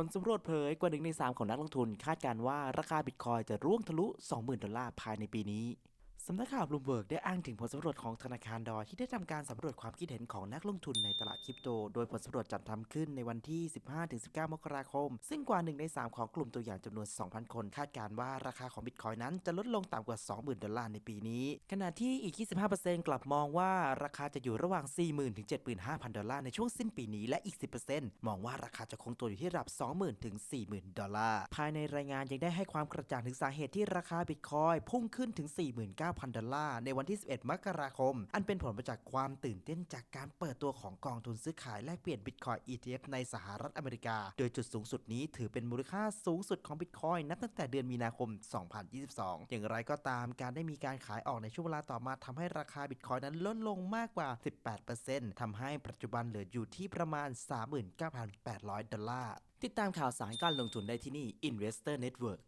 ผลสำรวจเผยกว่าหนึ่งใน 3 ของนักลงทุน คาดการว่าราคาบิตคอยจะร่วงทะลุ 20,000 ดอลลาร์ภายในปีนี้ สำนักข่าวบลูมเบิร์กได้อ้างถึงผลสำรวจของธนาคารดอยที่ได้ทำการสำรวจความคิดเห็นของนักลงทุนในตลาดคริปโต โดยผลสำรวจจัดทำขึ้นในวันที่ 15-19 มกราคม ซึ่งกว่า1ใน 3 ของกลุ่มตัวอย่างจำนวน 2,000 คน คาดการณ์ว่าราคาของบิตคอยนั้นจะลดลงต่ำกว่า 20,000 ดอลลาร์ในปีนี้ ขณะที่อีก 25%กลับมองว่าราคาจะอยู่ระหว่าง 40,000 ถึง 75,000 ดอลลาร์ในช่วงสิ้นปีนี้ และอีก 10%มองว่าราคาจะคงตัวอยู่ที่ระดับ 20,000 ถึง 40,000 ดอลลาร์ ภายในรายงานยังได้ให้ความกระจ่างถึงสาเหตุที่ราคาบิตคอยพุ่งขึ้นถึง 49,000ดอลลาร์ ในวันที่ 11 มกราคม อันเป็นผลมาจากความตื่นเต้นจากการเปิดตัวของกองทุนซื้อขายแลกเปลี่ยนบิตคอย ETF ในสหรัฐอเมริกา โดยจุดสูงสุดนี้ถือเป็นมูลค่าสูงสุดของบิตคอยนับตั้งแต่เดือนมีนาคม 2022 อย่างไรก็ตามการได้มีการขายออกในช่วงเวลาต่อมาทำให้ราคาบิตคอยนั้นลดลงมากกว่า 18%ทำให้ปัจจุบันเหลืออยู่ที่ประมาณ 39,800 ดอลลาร์ ติดตามข่าวสารการลงทุนได้ที่นี่ Investor Network